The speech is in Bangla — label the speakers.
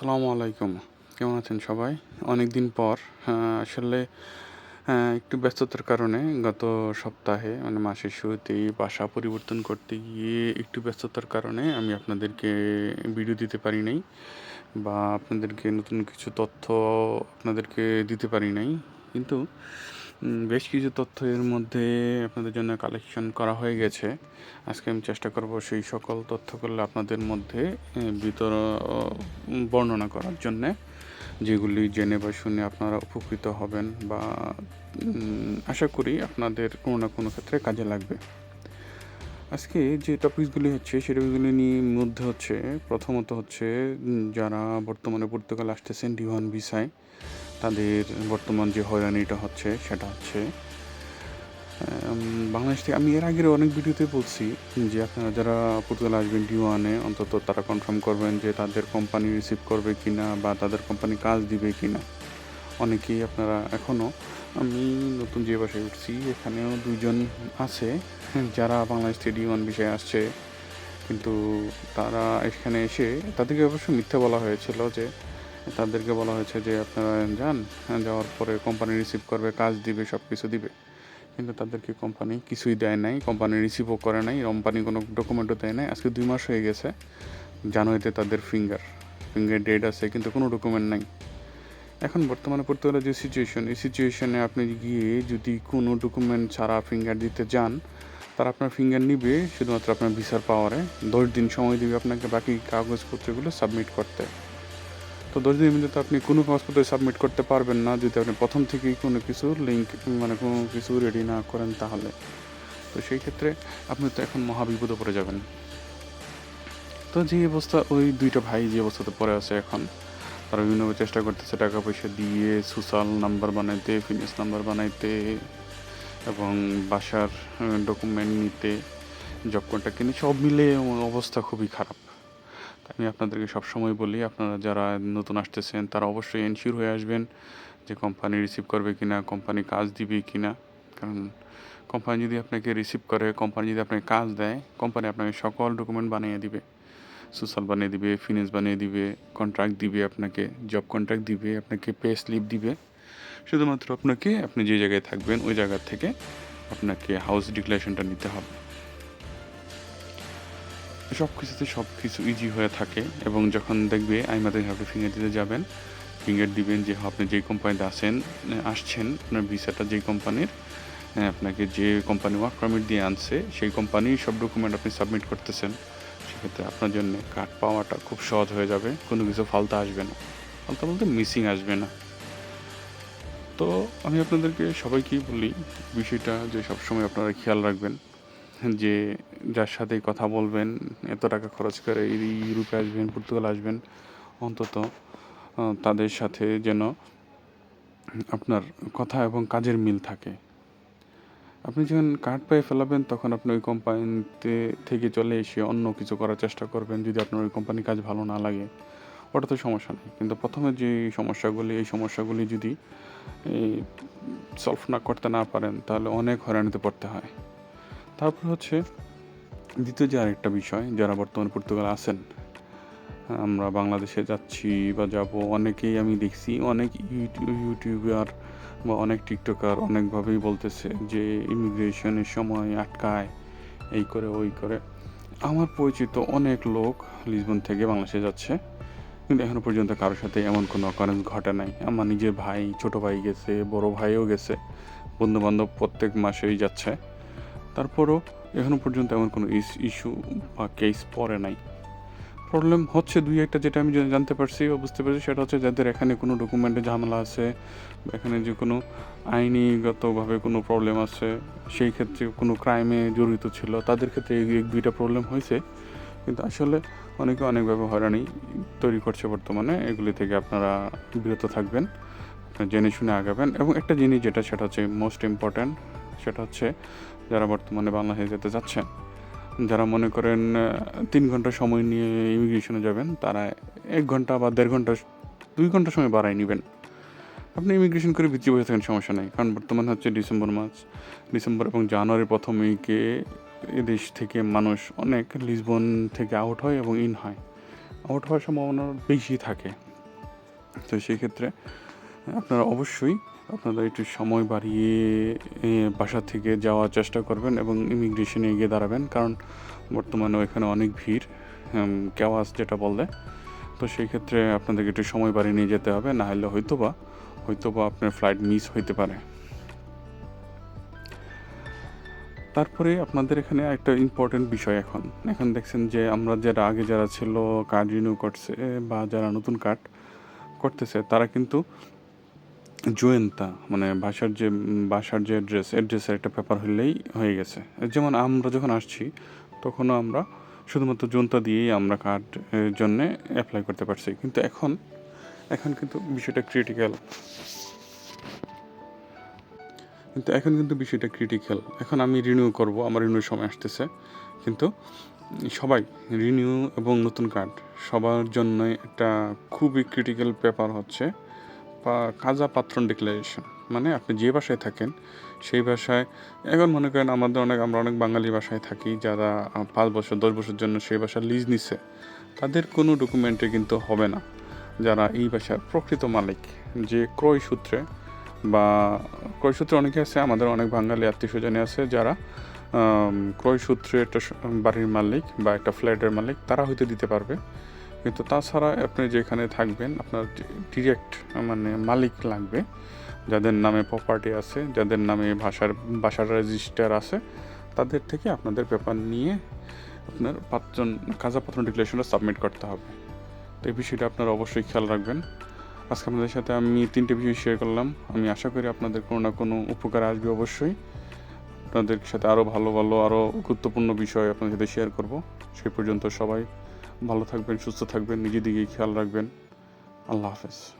Speaker 1: আসসালামু আলাইকুম। কেমন আছেন সবাই? অনেক দিন পর আসলে একটু ব্যস্ততার কারণে গত সপ্তাহে মানে মাসের শুরুতেই বাসা পরিবর্তন করতে গিয়ে একটু ব্যস্ততার কারণে আমি আপনাদেরকে ভিডিও দিতে পারি নাই বা আপনাদেরকে নতুন কিছু তথ্য আপনাদেরকে দিতে পারি নাই। কিন্তু বেশ কিছু তথ্য এর মধ্যে আপনাদের জন্য কালেকশন করা হয়ে গেছে। আজকে আমি চেষ্টা করব সেই সকল তথ্যগুলো আপনাদের মধ্যে বিতর বর্ণনা করার জন্যে। যেগুলি জেনে বা শুনে আপনারা উপকৃত হবেন বা আশা করি আপনাদের কোনো না কোনো ক্ষেত্রে কাজে লাগবে। আজকে যে টপিকসগুলি হচ্ছে সেই টপিকগুলি নিয়ে মধ্যে হচ্ছে, প্রথমত হচ্ছে যারা বর্তমানে পর্তুগাল আসতেছেন ডি ওয়ান ভিসায় তাদের বর্তমান যে হয়রানিটা হচ্ছে, সেটা হচ্ছে বাংলাদেশ থেকে আমি এর আগের অনেক ভিডিওতে বলছি যে আপনারা যারা পর্তুগাল আসবেন ডি ওয়ানে অন্তত তারা কনফার্ম করবেন যে তাদের কোম্পানি রিসিভ করবে কি না বা তাদের কোম্পানি কাজ দিবে কি না অনেকেই আপনারা এখনও আমি নতুন যে বাসায় উঠছি, এখানেও দুইজন আছে যারা বাংলাদেশ থেকে ডি ওয়ান বিষয়ে আসছে। কিন্তু তারা এখানে এসে তাদেরকে অবশ্য মিথ্যা বলা হয়েছিল যে তাদেরকে বলা হয়েছে যে আপনারা যান, যাওয়ার পরে কোম্পানি রিসিভ করবে, কাজ দিবে সব কিছু দিবে। কিন্তু তাদেরকে কোম্পানি কিছুই দেয় নাই কোম্পানি রিসিভও করে নাই কোম্পানি কোনো ডকুমেন্টও দেয় নাই। আজকে দুই মাস হয়ে গেছে, জানুয়ারিতে তাদের ফিঙ্গার ফিঙ্গার ডেট আছে, কিন্তু কোনো ডকুমেন্ট নাই। এখন বর্তমানে পর্তুগালের যে সিচুয়েশন এই সিচুয়েশনে আপনি গিয়ে যদি কোনো ডকুমেন্ট ছাড়া ফিঙ্গার দিতে যান, তারা আপনার ফিঙ্গার নিবে, শুধুমাত্র আপনার ভিসার পাওয়ারে দশ দিন সময় দিবে আপনাকে বাকি কাগজপত্রগুলো সাবমিট করতে। তো দশ দিনের মধ্যে তো আপনি কোনো কাগজপত্র সাবমিট করতে পারবেন না। যদি আপনি প্রথম থেকেই কোনো কিছু লিঙ্ক মানে কোনো কিছু রেডি না করেন তাহলে। তো সেই ক্ষেত্রে আপনি তো এখন মহাবিপদে পড়ে যাবেন। তো যে অবস্থা, ওই দুইটা ভাই যে অবস্থাতে পড়ে আছে এখন, তারা বিভিন্নভাবে চেষ্টা করতেছে টাকা পয়সা দিয়ে সোশ্যাল নাম্বার বানাইতে ফিটনেস নাম্বার বানাইতে এবং বাসার ডকুমেন্ট নিতে জব কন্ট্যাক্ট কিনে সব মিলে অবস্থা খুবই খারাপ। আমি আপনাদেরকে সবসময় বলি, আপনারা যারা নতুন আসতেছেন, তারা অবশ্যই এনশিওর হয়ে আসবেন যে কোম্পানি রিসিভ করবে কিনা কোম্পানি কাজ দিবে কিনা। কারণ কোম্পানি যদি আপনাকে রিসিভ করে কোম্পানি যদি আপনাকে কাজ দেয় কোম্পানি আপনাকে সকল ডকুমেন্ট বানিয়ে দিবে। সোশ্যাল বানিয়ে দিবে ফিনান্স বানিয়ে দিবে কন্ট্রাক্ট দিবে আপনাকে জব কন্ট্রাক্ট দিবে, আপনাকে পে স্লিপ দিবে। শুধুমাত্র আপনাকে, আপনি যে জায়গায় থাকবেন, ওই জায়গা থেকে আপনাকে হাউস ডিক্লারেশনটা নিতে হবে। সব কিছুতে সব কিছু ইজি হয়ে থাকে এবং যখন দেখবে আইমাদের আপনি ফিঙ্গার দিতে যাবেন ফিঙ্গার দিবেন যে আপনি যেই কোম্পানিতে আসেন আসছেন, আপনার ভিসাটা যেই কোম্পানির আপনাকে যে কোম্পানি ওয়ার্ক পারমিট দিয়ে আনছে, সেই কোম্পানির সব ডকুমেন্ট আপনি সাবমিট করতেছেন। সেক্ষেত্রে আপনার জন্য কার্ড পাওয়াটা খুব সহজ হয়ে যাবে, কোনো কিছু ফালতা আসবে না। ফালতা বলতে মিসিং আসবে না। তো আমি আপনাদেরকে সবাইকেই বলি, বিষয়টা যে সবসময় আপনারা খেয়াল রাখবেন। যে যার সাথে কথা বলবেন, এত টাকা খরচ করে ইউরোপে আসবেন, পর্তুগাল আসবেন, অন্তত তাদের সাথে যেন আপনার কথা এবং কাজের মিল থাকে। আপনি যখন কার্ড পেয়ে ফেলাবেন, তখন আপনি ওই কোম্পানিতে থেকে চলে এসে অন্য কিছু করার চেষ্টা করবেন, যদি আপনার ওই কোম্পানির কাজ ভালো না লাগে। ওটা তো সমস্যা নেই। কিন্তু প্রথমে যে সমস্যাগুলি, এই সমস্যাগুলি যদি সলভ না করতে না পারেন, তাহলে অনেক হয়রানিতে পড়তে হয়। তারপর হচ্ছে দ্বিতীয় যে আরেকটা বিষয়, যারা বর্তমানে পর্তুগাল আছেন, আমরা বাংলাদেশে যাচ্ছি বা যাব, অনেকেই আমি দেখছি, অনেক ইউটিউ- ইউটিউবার বা অনেক টিকটকার অনেকভাবেই বলতেছে যে ইমিগ্রেশনের সময় আটকায়, এই করে, ওই করে। আমার পরিচিত অনেক লোক লিসবন থেকে বাংলাদেশে যাচ্ছে, কিন্তু এখনও পর্যন্ত কারোর সাথে এমন কোনো অকারেন্স ঘটে নাই। আমার নিজের ভাই, ছোট ভাই গেছে, বড় ভাইও গেছে বন্ধু বান্ধব প্রত্যেক মাসেই যাচ্ছে। তারপরও এখনও পর্যন্ত এমন কোনো ইস্যু বা কেস পড়ে নাই। প্রবলেম হচ্ছে দুই একটা যেটা আমি জানতে পারছি বা বুঝতে পারছি, সেটা হচ্ছে যাদের এখানে কোনো ডকুমেন্টে ঝামেলা আছে বা এখানে যে কোনো আইনিগতভাবে কোনো প্রবলেম আছে, সেই ক্ষেত্রে কোনো ক্রাইমে জড়িত ছিল, তাদের ক্ষেত্রে এই দুইটা প্রবলেম হয়েছে। কিন্তু আসলে অনেকে অনেকভাবে হয়রানি তৈরি করছে বর্তমানে, এগুলি থেকে আপনারা বিরত থাকবেন জেনে শুনে আগাবেন। এবং একটা জিনিস যেটা, সেটা হচ্ছে মোস্ট ইম্পর্ট্যান্ট সেটা হচ্ছে যারা বর্তমানে বাংলাদেশে যেতে যাচ্ছেন, যারা মনে করেন তিন ঘণ্টা সময় নিয়ে ইমিগ্রেশনে যাবেন, তারা এক ঘণ্টা বা দেড় ঘণ্টা, দুই ঘণ্টা সময় বাড়াই নেবেন। আপনি ইমিগ্রেশন করে ভিতরে বসে থাকেন, সমস্যা নেই। কারণ বর্তমানে হচ্ছে ডিসেম্বর মাস। ডিসেম্বর এবং জানুয়ারির প্রথম উইকে এদেশ থেকে মানুষ অনেক লিসবন থেকে আউট হয় এবং ইন হয়। আউট হওয়ার সম্ভাবনা বেশি থাকে। তো সেই ক্ষেত্রে আপনারা অবশ্যই আপনারা একটু সময় বাড়িয়ে বাসা থেকে যাওয়ার চেষ্টা করবেন এবং ইমিগ্রেশনে গিয়ে দাঁড়াবেন। কারণ বর্তমানে ওইখানে অনেক ভিড় কেওয়াস যেটা বললে তো সেই ক্ষেত্রে আপনাদেরকে একটু সময় বাড়িয়ে নিয়ে যেতে হবে। না হলে হয়তো বা হয়তো বা আপনার ফ্লাইট মিস হইতে পারে। তারপরে আপনাদের এখানে একটা ইম্পর্টেন্ট বিষয় এখন। এখন দেখছেন যে আমরা যারা, আগে যারা ছিল, কার্ড রিনিউ করছে, বা যারা নতুন কার্ড করতেছে, তারা কিন্তু জোয়েন্তা মানে বাসার যে বাসার যে অ্যাড্রেস অ্যাড্রেসের একটা পেপার হলেই হয়ে গেছে। যেমন আমরা যখন আসছি, তখনও আমরা শুধুমাত্র জোনতা দিয়েই আমরা কার্ড জন্যে অ্যাপ্লাই করতে পারছি। কিন্তু এখন এখন কিন্তু বিষয়টা ক্রিটিক্যাল কিন্তু এখন কিন্তু বিষয়টা ক্রিটিক্যাল এখন আমি রিনিউ করব, আমার রিনিউ সময় আসতেছে। কিন্তু সবাই রিনিউ এবং নতুন কার্ড সবার জন্যই একটা খুবই ক্রিটিক্যাল পেপার হচ্ছে। কাজা পাত্রন ডিক্লারেশন মানে আপনি যে ভাষায় থাকেন, সেই ভাষায়, এখন মনে করেন আমাদের অনেক, আমরা অনেক বাঙালি ভাষায় থাকি, যারা পাঁচ বছর, দশ বছর জন্য সেই বাসা লিজ নিছে। তাদের কোনো ডকুমেন্টে কিন্তু হবে না, যারা এই বাসার প্রকৃত মালিক। যে ক্রয় সূত্রে বা, ক্রয় সূত্রে অনেকে আছে, আমাদের অনেক বাঙালি আত্মীয় স্বজনে আছে, যারা ক্রয় সূত্রে একটা বাড়ির মালিক বা একটা ফ্ল্যাটের মালিক, তারা হয়তো দিতে পারবে। কিন্তু তাছাড়া আপনি যেখানে থাকবেন, আপনার ডিরেক্ট মানে মালিক লাগবে। যাদের নামে প্রপার্টি আছে, যাদের নামে ভাষার বাসার রেজিস্টার আছে, তাদের থেকে আপনাদের পেপার নিয়ে আপনার পাঁচজন কাজা পাত্র ডিক্লারেশনটা সাবমিট করতে হবে। তো এই বিষয়টা আপনারা অবশ্যই খেয়াল রাখবেন। আজকে আপনাদের সাথে আমি তিনটে বিষয় শেয়ার করলাম। আমি আশা করি আপনাদের কোনো না কোনো উপকার আসবে অবশ্যই। আপনাদের সাথে আরও ভালো ভালো আরও গুরুত্বপূর্ণ বিষয় আপনাদের সাথে শেয়ার করব। সেই পর্যন্ত সবাই ভালো থাকবেন সুস্থ থাকবেন নিজের খেয়াল রাখবেন। আল্লাহ হাফেজ।